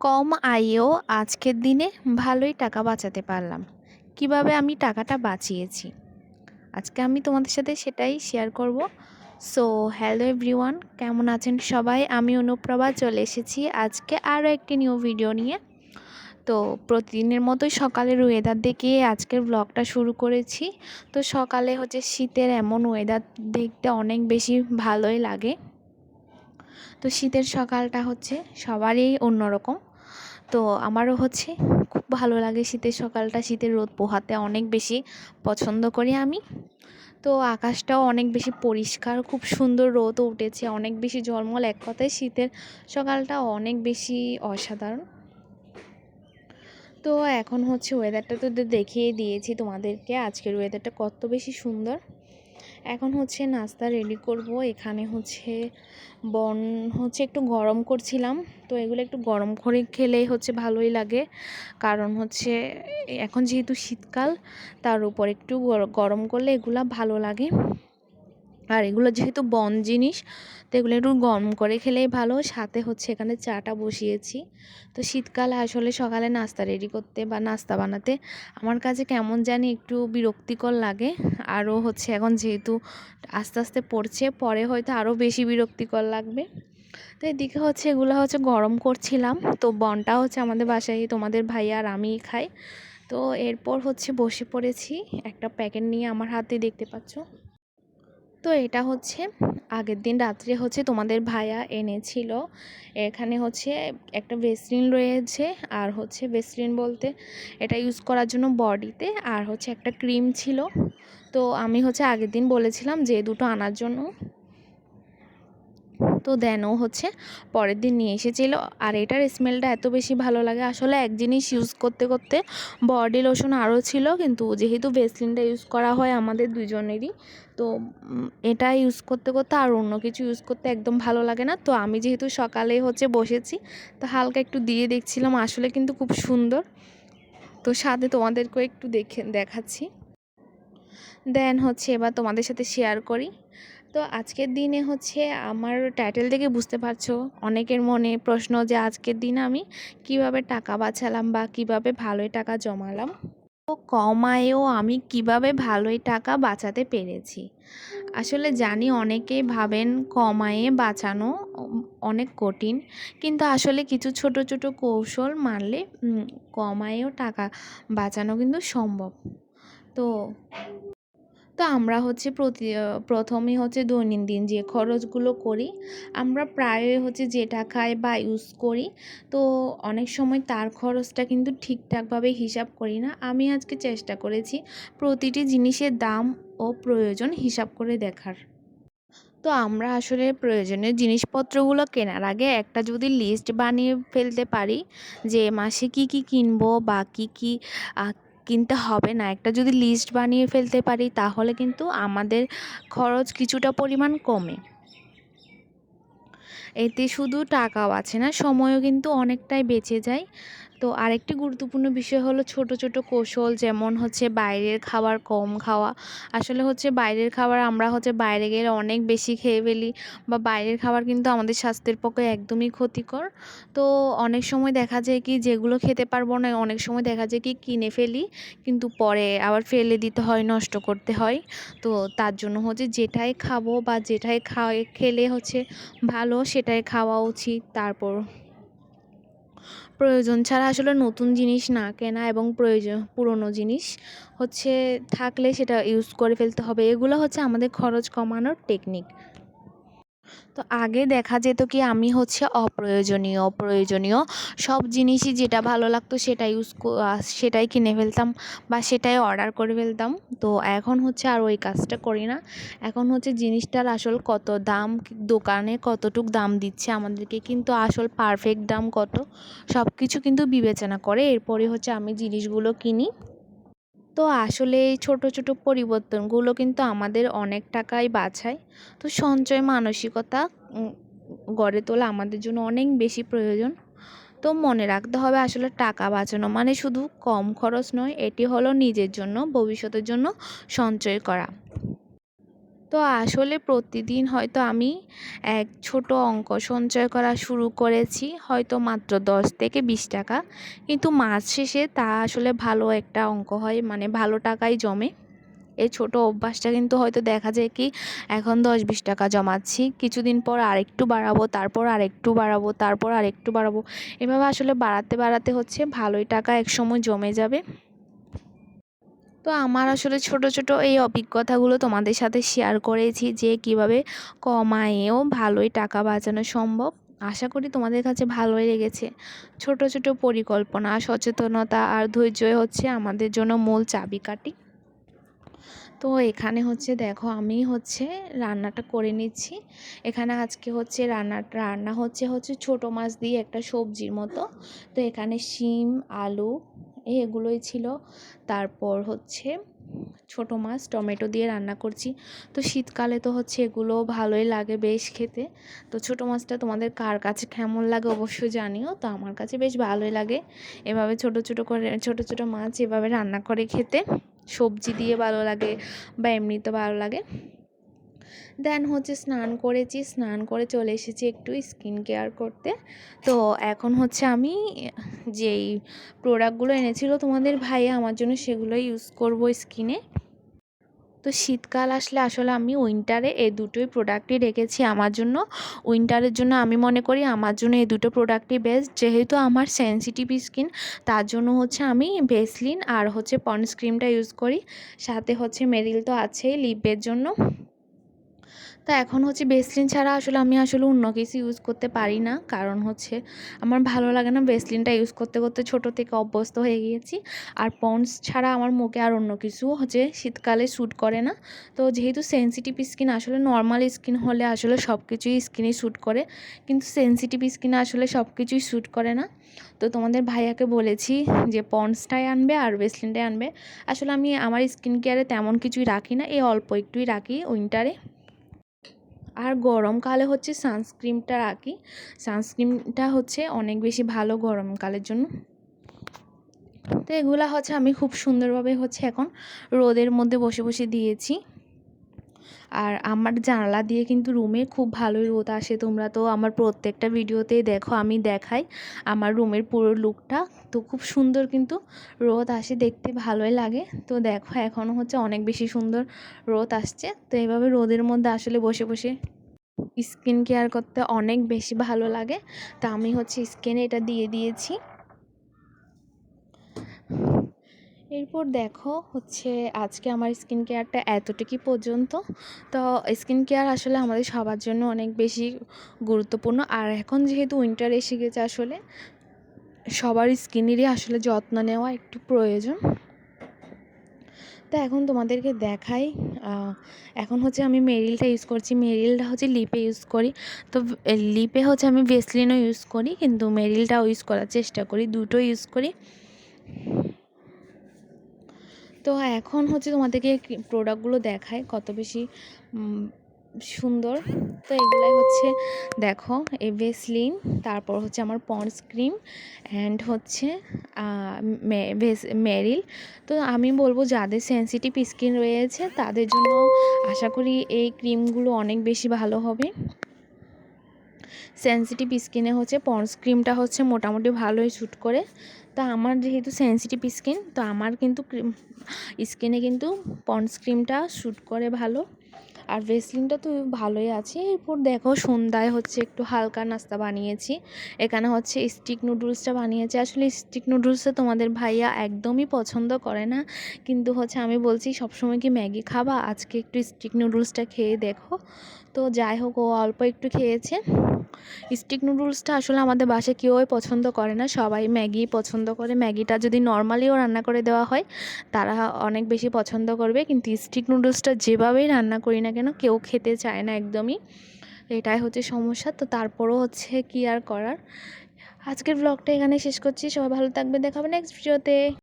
কম আয়েও আজকের দিনে ভালোই টাকা বাঁচাতে পারলাম। কীভাবে আমি টাকাটা বাঁচিয়েছি? আজকে আমি তোমাদের সাথে সেটাই শেয়ার করব। সো হ্যালো এভরিওয়ান কেমন আছেন সবাই? আমি অনুপ্রভা, চলে এসেছি আজকে আরও একটি নিউ ভিডিও নিয়ে। তো, প্রতিদিনের মতোই সকালের ওয়েদার দেখে আজকের ব্লগটা শুরু করেছি। তো, সকালে হচ্ছে শীতের এমন ওয়েদার দেখতে অনেক বেশি ভালোই লাগে। তো শীতের সকালটা হচ্ছে সবারই অন্যরকম। তো আমারও হচ্ছে খুব ভালো লাগে শীতের সকালটা, শীতের রোদ পোহাতে অনেক বেশি পছন্দ করি আমি। তো আকাশটাও অনেক বেশি পরিষ্কার, খুব সুন্দর রোদও উঠেছে, অনেক বেশি জলমল এক কথায় শীতের সকালটা অনেক বেশি অসাধারণ। তো এখন হচ্ছে ওয়েদারটা তো দেখিয়ে দিয়েছি তোমাদেরকে, আজকের ওয়েদারটা কত বেশি সুন্দর। এখন হচ্ছে নাস্তা রেডি করব। এখানে হচ্ছে বন হচ্ছে একটু গরম করছিলাম। তো এগুলো একটু গরম করে খেলেই হচ্ছে ভালোই লাগে। কারণ হচ্ছে এখন যেহেতু শীতকাল, তার উপর একটু গরম করলে এগুলা ভালো লাগে। আর এগুলো যেহেতু বন জিনিস, তো এগুলো একটু গরম করে খেলেই ভালো। সাথে হচ্ছে এখানে চাটা বসিয়েছি। তো শীতকালে আসলে সকালে নাস্তা রেডি করতে বা নাস্তা বানাতে আমার কাছে কেমন জানি একটু বিরক্তিকর লাগে। আরও হচ্ছে এখন যেহেতু আস্তে আস্তে পড়ছে, পরে হয়তো আরও বেশি বিরক্তিকর লাগবে। তো এদিকে হচ্ছে এগুলো হচ্ছে গরম করছিলাম। তো বনটা হচ্ছে আমাদের বাসায়, তোমাদের ভাই আর আমি খাই। তো এরপর হচ্ছে বসে পড়েছি। একটা প্যাকেট নিয়ে আমার হাতে দেখতে পাচ্ছ। তো এটা হচ্ছে আগের দিন রাত্রে হচ্ছে তোমাদের ভাইয়া এনেছিল। এখানে হচ্ছে একটা ভেসলিন রয়েছে আর হচ্ছে ভেসলিন বলতে এটা ইউজ করার জন্য বডিতে আর হচ্ছে একটা ক্রিম ছিল। তো আমি হচ্ছে আগের দিন বলেছিলাম যে দুটো আনার জন্য। তো দেন ও হচ্ছে। পরের দিন নিয়ে এসেছিল। আর এটার স্মেলটা এত বেশি ভালো লাগে। আসলে এক জিনিস ইউজ করতে করতে বডি লোশন আরও ছিল। কিন্তু যেহেতু ভেসলিনটা ইউজ করা হয় আমাদের দুজনেরই, তো এটা ইউজ করতে করতে আর অন্য কিছু ইউজ করতে একদম ভালো লাগে না। তো আমি যেহেতু সকালে হচ্ছে বসেছি, তো হালকা একটু দিয়ে দেখছিলাম। আসলে কিন্তু খুব সুন্দর। তো সাথে তোমাদেরকেও একটু দেখে, দেখাচ্ছি। দেন হচ্ছে এবার তোমাদের সাথে শেয়ার করি। তো আজকের দিনে হচ্ছে আমার টাইটেল থেকে বুঝতে পারছ। অনেকের মনে প্রশ্ন যে আজকের দিনে আমি কীভাবে টাকা বাঁচালাম বা কীভাবে ভালোই টাকা জমালাম। তো কমায়েও আমি কীভাবে ভালোই টাকা বাঁচাতে পেরেছি। আসলে জানি অনেকেই ভাবেন কমায়ে বাঁচানো অনেক কঠিন। কিন্তু আসলে কিছু ছোট ছোট কৌশল মানলে কমায়েও টাকা বাঁচানো কিন্তু সম্ভব। তো তো আমরা হচ্ছে প্রতি প্রথমে হচ্ছে দৈনন্দিন যে খরচগুলো করি, আমরা প্রায় হচ্ছে যেটা খাই বা ইউজ করি। তো অনেক সময় তার খরচটা কিন্তু ঠিকঠাকভাবে হিসাব করি না। আমি আজকে চেষ্টা করেছি প্রতিটি জিনিসের দাম ও প্রয়োজন হিসাব করে দেখার। তো আমরা আসলে প্রয়োজনীয় জিনিসপত্রগুলো কেনার আগে একটা যদি লিস্ট বানিয়ে ফেলতে পারি যে মাসে কি কি কিনবো বা কী কী কিনতে হবে না। একটা যদি লিস্ট বানিয়ে ফেলতে পারি, তাহলে কিন্তু আমাদের খরচ কিছুটা পরিমাণ কমে। এতে শুধু টাকাও আছে না, সময়ও কিন্তু অনেকটাই বেঁচে যায়। তো আরেকটি গুরুত্বপূর্ণ বিষয় হলো ছোট ছোট কৌশল যেমন হচ্ছে বাইরের খাবার কম খাওয়া। আসলে হচ্ছে বাইরের খাবার আমরা হচ্ছে বাইরে গেলে অনেক বেশি খেয়ে ফেলি বা বাইরের খাবার কিন্তু আমাদের স্বাস্থ্যের পক্ষে একদমই ক্ষতিকর। তো অনেক সময় দেখা যায় কি যেগুলো খেতে পারব না, অনেক সময় দেখা যায় কি কিনে ফেলি কিন্তু পরে আবার ফেলে দিতে হয়, নষ্ট করতে হয়। তো তার জন্য হচ্ছে যেটাই খাব বা যেটাই খাওয়া, খেলে হচ্ছে ভালো সেটাই খাওয়া উচিত। তারপর প্রয়োজন ছাড়া আসলে নতুন জিনিস না কেনা এবং প্রয়োজন, পুরনো জিনিস হচ্ছে থাকলে সেটা ইউজ করে ফেলতে হবে। এগুলো হচ্ছে আমাদের খরচ কমানোর টেকনিক তো আগে দেখা যেত কি আমি হচ্ছে অপ্রয়োজনীয় অপ্রয়োজনীয় সব জিনিসই যেটা ভালো লাগতো সেটা ইউজ সেটাই কিনে ফেলতাম বা সেটাই অর্ডার করে ফেলতাম। তো এখন হচ্ছে আর ওই কাজটা করি না। এখন হচ্ছে জিনিসটার আসল কত দাম দোকানে কতটুক দাম দিচ্ছে আমাদেরকে, কিন্তু আসল পারফেক্ট দাম কত সব কিছু কিন্তু বিবেচনা করে। এরপরে হচ্ছে আমি জিনিসগুলো কিনি। তো আসলে এই ছোটো ছোটো পরিবর্তনগুলো কিন্তু আমাদের অনেক টাকাই বাছায় তো সঞ্চয় মানসিকতা গড়ে তোলা আমাদের জন্য অনেক বেশি প্রয়োজন। তো মনে রাখতে হবে আসলে টাকা বাঁচানো মানে শুধু কম খরচ নয়, এটি হলো নিজের জন্য, ভবিষ্যতের জন্য সঞ্চয় করা। তো আসলে প্রতিদিন হয়তো আমি এক ছোট অঙ্ক সঞ্চয় করা শুরু করেছি, হয়তো মাত্র দশ থেকে বিশ টাকা। কিন্তু মাস শেষে তা আসলে ভালো একটা অঙ্ক হয় মানে ভালো টাকাই জমে। এই ছোট অভ্যাসটা কিন্তু হয়তো দেখা যায় কি, এখন দশ বিশ টাকা জমাচ্ছি, কিছুদিন পর আরেকটু বাড়াবো, তারপর আরেকটু বাড়াবো, তারপর আরেকটু বাড়াবো। এভাবে আসলে বাড়াতে বাড়াতে হচ্ছে, ভালোই টাকা একসময় জমে যাবে। তো আমার আসলে ছোট ছোট এই অভিজ্ঞতাগুলো তোমাদের সাথে শেয়ার করেছি যে কীভাবে কম আয়েও ভালোই টাকা বাঁচানো সম্ভব। আশা করি তোমাদের কাছে ভালোই লেগেছে। ছোট ছোট পরিকল্পনা, সচেতনতা আর ধৈর্যই হচ্ছে আমাদের জন্য মূল চাবিকাঠি। তো এখানে হচ্ছে দেখো আমি হচ্ছে রান্নাটা করে নিচ্ছি। এখানে আজকে হচ্ছে রান্না রান্না হচ্ছে হচ্ছে ছোট মাছ দিয়ে একটা সবজির মতো। তো এখানে শিম, আলু এগুলোই ছিল। তারপর হচ্ছে ছোট মাছ, টমেটো দিয়ে রান্না করছি। তো শীতকালে তো হচ্ছে এগুলো ভালোই লাগে বেশ খেতে। তো ছোট মাছটা তোমাদের কার কাছে কেমন লাগে অবশ্যই জানিও। তো আমার কাছে বেশ ভালোই লাগে এভাবে ছোট ছোট করে, ছোট ছোট মাছ এভাবে রান্না করে খেতে। সবজি দিয়ে ভালো লাগে বা এমনিতে ভালো লাগে। দেন হচ্ছে স্নান করেছি, স্নান করে চলে এসেছি একটু স্কিন কেয়ার করতে। তো এখন হচ্ছে আমি যেই প্রোডাক্টগুলো এনেছিল তোমাদের ভাইয়া, আমার জন্য সেগুলো ইউজ করব স্কিনে তো শীতকাল আসলে আসলে আমি উইন্টারে এই দুটোই প্রোডাক্টই রেখেছি আমার জন্য। উইন্টারের জন্য আমি মনে করি আমার জন্য এই দুটো প্রোডাক্টই বেস্ট যেহেতু আমার সেন্সিটিভ স্কিন তার জন্য হচ্ছে আমি ভেসলিন আর হচ্ছে পন্স ক্রিমটা ইউজ করি। সাথে হচ্ছে মেরিল তো আছেই লিপের জন্য। তো এখন হচ্ছে বেসলিন ছাড়া আসলে আমি আসলে অন্য কিছু ইউজ করতে পারি না। কারণ হচ্ছে আমার ভালো লাগে না বেসলিনটা ইউজ করতে করতে ছোটো থেকে অভ্যস্ত হয়ে গিয়েছি। আর পন্ডস ছাড়া আমার মুখে আর অন্য কিছু হচ্ছে শীতকালে শ্যুট করে না। তো যেহেতু সেন্সিটিভ স্কিন আসলে নর্মাল স্কিন হলে আসলে সব কিছুই স্কিনে শ্যুট করে। কিন্তু সেন্সিটিভ স্কিনে আসলে সব কিছুই শ্যুট করে না। তো তোমাদের ভাইয়াকে বলেছি যে পন্ডসটাই আনবে আর বেসলিনটাই আনবে। আসলে আমি আমার স্কিন কেয়ারে তেমন কিছুই রাখি না। এই অল্প একটুই রাখি উইন্টারে আর গরমকালে হচ্ছে সানস্ক্রিনটা রাখি। সানস্ক্রিনটা হচ্ছে অনেক বেশি ভালো গরমকালের জন্য। তো এগুলা হচ্ছে আমি খুব সুন্দরভাবে হচ্ছে এখন রোদের মধ্যে বসে বসে দিয়েছি। আর আমার জানালা দিয়ে কিন্তু রুমে খুব ভালোই রোদ আসে। তোমরা তো আমার প্রত্যেকটা ভিডিওতেই দেখো, আমি দেখাই আমার রুমের পুরো লুকটা। তো খুব সুন্দর কিন্তু রোদ আসে, দেখতে ভালোই লাগে। তো দেখো এখনও হচ্ছে অনেক বেশি সুন্দর রোদ আসছে। তো এইভাবে রোদের মধ্যে আসলে বসে বসে স্কিন কেয়ার করতে অনেক বেশি ভালো লাগে। তা আমি হচ্ছে স্কিনে এটা দিয়ে দিয়েছি। এরপর দেখো হচ্ছে আজকে আমার স্কিন কেয়ারটা এতটুকুই পর্যন্ত। তো স্কিন কেয়ার আসলে আমাদের সবার জন্য অনেক বেশি গুরুত্বপূর্ণ। আর এখন যেহেতু উইন্টার এসে গেছে আসলে, সবার স্কিনেরই আসলে যত্ন নেওয়া একটু প্রয়োজন। তো এখন তোমাদেরকে দেখাই এখন হচ্ছে আমি মেরিলটা ইউজ করছি। মেরিলটা হচ্ছে লিপে ইউজ করি। তো লিপে হচ্ছে আমি ভেসলিনও ইউজ করি, কিন্তু মেরিলটাও ইউজ করার চেষ্টা করি। দুটো ইউজ করি। তো এখন হচ্ছে তোমাদেরকে প্রোডাক্টগুলো দেখায় কত বেশি সুন্দর। তো এগুলাই হচ্ছে দেখো ভেসলিন তারপর হচ্ছে আমার পন্ডস ক্রিম অ্যান্ড হচ্ছে মেরিল তো আমি বলব যাদের সেন্সিটিভ স্কিন রয়েছে তাদের জন্য আশা করি এই ক্রিমগুলো অনেক বেশি ভালো হবে। সেন্সিটিভ স্কিনে হচ্ছে পন্ডস ক্রিমটা হচ্ছে মোটামুটি ভালোই শ্যুট করে। তো আমার যেহেতু সেন্সিটিভ স্কিন তো আমার কিন্তু স্কিনে কিন্তু পন্ডস ক্রিমটা শ্যুট করে ভালো। আর ভেসলিনটা তো ভালোই আছে। এরপর দেখো সন্ধ্যায় হচ্ছে একটু হালকা নাস্তা বানিয়েছি। এখানে হচ্ছে স্টিক নুডলসটা বানিয়েছি। আসলে স্টিক নুডলসটা তোমাদের ভাইয়া একদমই পছন্দ করে না। কিন্তু হচ্ছে আমি বলছি, সবসময় কি ম্যাগি খাবা? আজকে একটু স্টিক নুডলসটা খেয়ে দেখো। তো যাই হোক, ও অল্প একটু খেয়েছে। স্টিক নুডলসটা আসলে আমাদের বাসায় কেউই পছন্দ করে না। সবাই ম্যাগি পছন্দ করে। ম্যাগিটা যদি নর্মালিও রান্না করে দেওয়া হয়, তারা অনেক বেশি পছন্দ করবে। কিন্তু স্টিক নুডলসটা যেভাবেই রান্না করি না কেন কেউ খেতে চায় না একদমই। এটাই হচ্ছে সমস্যা। তো তারপরও হচ্ছে কি আর করার? আজকের ব্লগটা এখানে শেষ করছি। সবাই ভালো থাকবে দেখাবে নেক্সট ভিডিওতে